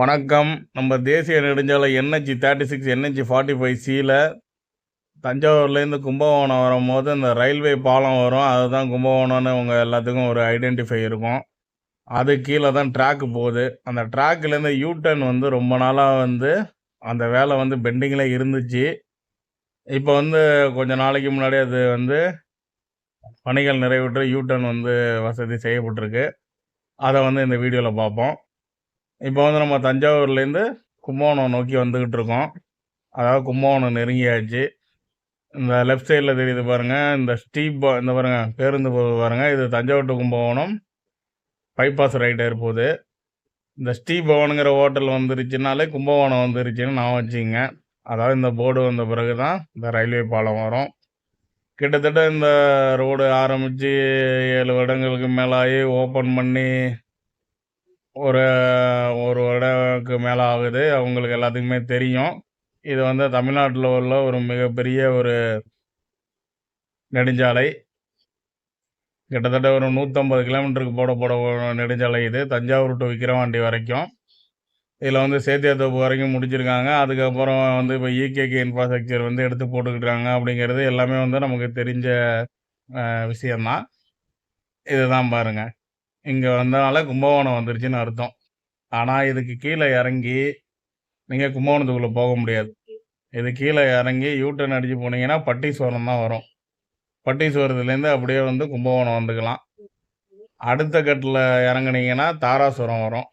வணக்கம். நம்ம தேசிய நெடுஞ்சாலை NH thirty six NH forty five சியில் தஞ்சாவூர்லேருந்து கும்பகோணம் வரும்போது இந்த ரயில்வே பாலம் வரும். அதுதான் கும்பகோணம்னு உங்கள் எல்லாத்துக்கும் ஒரு ஐடென்டிஃபை இருக்கும். அது கீழே தான் ட்ராக்கு போகுது. அந்த ட்ராக்லேருந்து யூ டர்ன் வந்து ரொம்ப நாளாக வந்து அந்த வேலை வந்து பெண்டிங்கில் இருந்துச்சு. இப்போ வந்து கொஞ்ச நாளைக்கு முன்னாடி அது வந்து பணிகள் நிறைவுற்று யூ டர்ன் வந்து வசதி செய்யப்பட்டிருக்கு. அதை வந்து இந்த வீடியோவில் பார்ப்போம். இப்போ வந்து நம்ம தஞ்சாவூர்லேருந்து கும்பகோணம் நோக்கி வந்துக்கிட்டு இருக்கோம் அதாவது கும்பகோணம் நெருங்கியாச்சு. இந்த லெஃப்ட் சைடில் தெரியுது பாருங்கள் இந்த ஸ்டீப் இந்த பாருங்க பேருந்து போகுது பாருங்கள் இது Thanjavur to Kumbakonam bypass right போகுது இந்த ஸ்ரீ பவனுங்கிற ஹோட்டல் வந்துருச்சுனாலே கும்பகோணம் வந்துருச்சுன்னு நான் வச்சுங்க அதாவது இந்த போர்டு வந்த பிறகு தான் இந்த ரயில்வே பாலம் வரும். கிட்டத்தட்ட இந்த ரோடு ஆரம்பித்து ஏழு வருடங்களுக்கு மேலாகி ஓப்பன் பண்ணி ஒரு ஒரு வருடத்துக்கு மேலே ஆகுது. அவங்களுக்கு எல்லாத்துக்குமே தெரியும். இது வந்து தமிழ்நாட்டில் உள்ள ஒரு மிகப்பெரிய ஒரு நெடுஞ்சாலை. கிட்டத்தட்ட ஒரு நூற்றம்பது கிலோமீட்டருக்கு போட போட நெடுஞ்சாலை இது. தஞ்சாவூர் டு விக்கிரவாண்டி வரைக்கும். இதில் வந்து சேத்தியாத்தோப்பு வரைக்கும் முடிச்சிருக்காங்க. அதுக்கப்புறம் வந்து இப்போ இகேகே இன்ஃப்ராஸ்ட்ரக்சர் வந்து எடுத்து போட்டுக்கிட்டாங்க அப்படிங்கிறது எல்லாமே வந்து நமக்கு தெரிஞ்ச விஷயம்தான். இதுதான் பாருங்கள் இங்கே வந்தனால கும்பகோணம் வந்துருச்சுன்னு அர்த்தம். ஆனால் இதுக்கு கீழே இறங்கி நீங்கள் கும்பகோணத்துக்குள்ளே போக முடியாது. இது கீழே இறங்கி யூட்டன் அடித்து போனீங்கன்னா பட்டீஸ்வரம் தான் வரும். பட்டீஸ்வரத்துலேருந்து அப்படியே வந்து கும்பகோணம் வந்துக்கலாம். அடுத்த கட்டில் இறங்குனீங்கன்னா தாராசுரம் வரும்.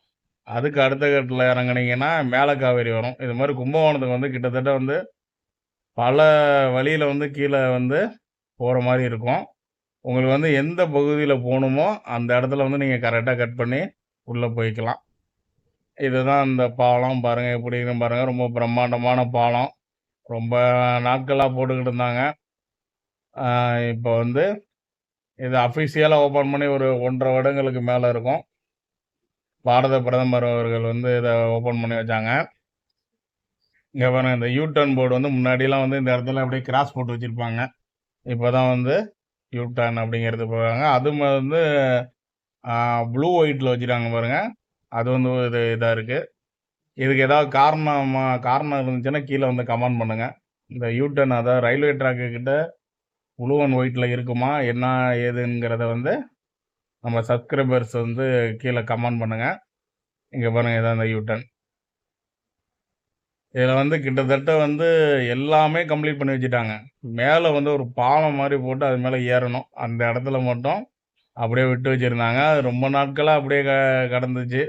அதுக்கு அடுத்த கட்டில் இறங்குனீங்கன்னா மேலக்காவேரி வரும். இது மாதிரி கும்பகோணத்துக்கு வந்து கிட்டத்தட்ட வந்து பல வழியில் வந்து கீழே வந்து போகிற மாதிரி இருக்கும். உங்களுக்கு வந்து எந்த பகுதியில் போகணுமோ அந்த இடத்துல வந்து நீங்கள் கரெக்டாக கட் பண்ணி உள்ளே போய்க்கலாம். இதுதான் இந்த பாலம் பாருங்கள் எப்படி இருக்குன்னு பாருங்கள் ரொம்ப பிரம்மாண்டமான பாலம். ரொம்ப நாட்களாக போட்டுக்கிட்டு இருந்தாங்க. இப்போ வந்து இது அஃபிஷியலாக ஓப்பன் பண்ணி ஒரு ஒன்றரை வருடங்களுக்கு மேலே இருக்கும். பாரத பிரதமர் அவர்கள் வந்து இதை ஓப்பன் பண்ணி வச்சாங்க. இங்கே பாருங்கள் இந்த யூ டர்ன் போர்டு வந்து முன்னாடிலாம் வந்து இந்த இடத்துல அப்படியே கிராஸ் போட்டு வச்சுருப்பாங்க. இப்போ தான் வந்து யூட்டான் அப்படிங்கிறது போகிறாங்க அது வந்து ப்ளூ ஒயிட்டில் வச்சுருக்காங்க பாருங்கள் அது வந்து இது இதாக இருக்குது இதுக்கு ஏதாவது காரணமாக காரணம் இருந்துச்சுன்னா கீழே வந்து கமெண்ட் பண்ணுங்கள் இந்த யூட்டன் அதாவது ரயில்வே ட்ராக்கு கிட்ட ப்ளூ அண்ட் ஒயிட்டில் இருக்குமா என்ன ஏதுங்கிறத வந்து நம்ம சப்ஸ்கிரைபர்ஸ் வந்து கீழே கமெண்ட் பண்ணுங்கள் இங்கே பாருங்கள் இதான் இந்த யூட்டன் இதில் வந்து கிட்டத்தட்ட வந்து எல்லாமே கம்ப்ளீட் பண்ணி வச்சுட்டாங்க. மேலே வந்து ஒரு பாலம் மாதிரி போட்டு அது மேலே ஏறணும். அந்த இடத்துல மட்டும் அப்படியே விட்டு வச்சுருந்தாங்க. அது ரொம்ப நாட்களாக அப்படியே க கடந்துச்சு.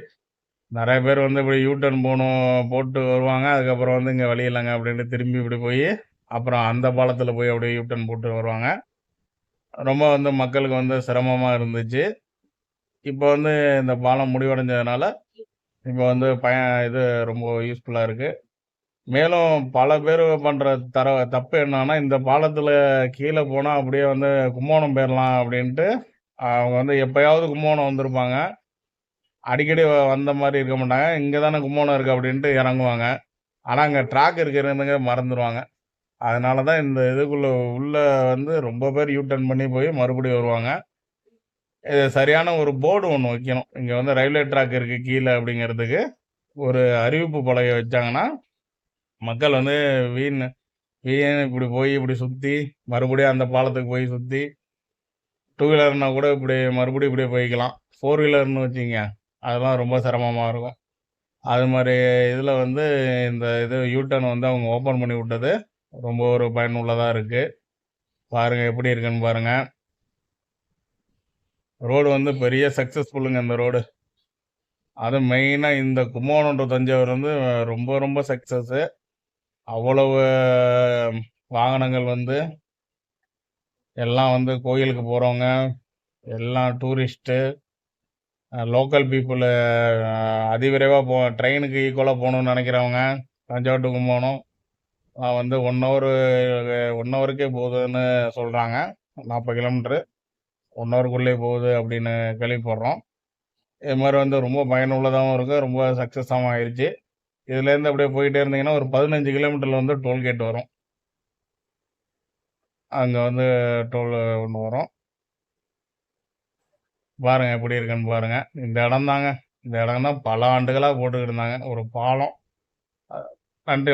நிறைய பேர் வந்து இப்படி யூட்டர்ன் போகணும் போட்டு வருவாங்க. அதுக்கப்புறம் வந்து இங்கே வழி இல்லைங்க அப்படின்ட்டு திரும்பி இப்படி போய் அப்புறம் அந்த பாலத்தில் போய் அப்படியே யூட்டர்ன் போட்டு வருவாங்க. ரொம்ப வந்து மக்களுக்கு வந்து சிரமமாக இருந்துச்சு. இப்போ வந்து இந்த பாலம் முடிவடைஞ்சதுனால இப்போ வந்து பய இது ரொம்ப யூஸ்ஃபுல்லாக இருக்குது மேலும் பல பேர் பண்ணுற தர தப்பு என்னன்னா இந்த பாலத்தில் கீழே போனால் அப்படியே வந்து கும்போணம் போயிடலாம் அப்படின்ட்டு அவங்க வந்து எப்போயாவது கும்போணம் வந்திருப்பாங்க. அடிக்கடி வ- வந்த மாதிரி இருக்க மாட்டாங்க. இங்கே தானே கும்போணம் இருக்குது அப்படின்ட்டு இறங்குவாங்க. ஆனால் அங்கே ட்ராக் இருக்கிறதுங்க மறந்துடுவாங்க அதனால தான் இந்த இதுக்குள்ளே உள்ளே வந்து ரொம்ப பேர் யூ டர்ன் பண்ணி போய் மறுபடியும் வருவாங்க. இது சரியான ஒரு போர்டு ஒன்று வைக்கணும். இங்கே வந்து ரயில்வே ட்ராக் இருக்குது கீழே அப்படிங்கிறதுக்கு. ஒரு அறிவிப்பு பலகை வச்சாங்கன்னா மக்கள் வந்து வீண் வீண் இப்படி போய் இப்படி சுற்றி மறுபடியும் அந்த பாலத்துக்கு போய் சுற்றி டூ வீலர்னா கூட இப்படி மறுபடியும் இப்படியே போய்க்கலாம். ஃபோர் வீலர்னு வச்சுங்க அதெல்லாம் ரொம்ப சிரமமாக இருக்கும். அது மாதிரி இதில் வந்து இந்த இது யூட்டர்ன் வந்து அவங்க ஓப்பன் பண்ணி விட்டது ரொம்ப ஒரு பயனுள்ளதாக இருக்குது பாருங்கள் எப்படி இருக்குன்னு பாருங்கள் ரோடு வந்து பெரிய சக்ஸஸ்ஃபுல்லுங்க இந்த ரோடு அது மெயினாக இந்த கும்பகோணம் டு தஞ்சாவூர் வந்து ரொம்ப ரொம்ப சக்ஸஸ்ஸு அவ்வளவு வாகனங்கள் வந்து எல்லாம் வந்து கோயிலுக்கு போகிறவங்க எல்லாம் டூரிஸ்ட்டு லோக்கல் பீப்புளு அதிவிரைவாக போ ட்ரெயினுக்கு ஈக்குவலாக போகணுன்னு நினைக்கிறவங்க தஞ்சாவூர் to கும்பகோணம் வந்து ஒன் ஹவர் ஒன் ஹவருக்கே போகுதுன்னு சொல்கிறாங்க நாற்பது கிலோமீட்ரு ஒன் ஹவருக்குள்ளே போகுது அப்படின்னு கேள்விப்படுறோம். இது மாதிரி வந்து ரொம்ப பயனுள்ளதாகவும் இருக்குது ரொம்ப சக்ஸஸாகவும் ஆயிடுச்சு இதுலேருந்து அப்படியே போயிட்டே இருந்தீங்கன்னா ஒரு பதினஞ்சு கிலோமீட்டரில் வந்து டோல்கேட் வரும். அங்கே வந்து டோல் ஒன்று வரும். பாருங்கள் எப்படி இருக்குன்னு பாருங்கள் இந்த இடம் தாங்க இந்த இடம் தான் பல ஆண்டுகளாக போட்டுக்கிட்டு இருந்தாங்க. ஒரு பாலம். நன்றி.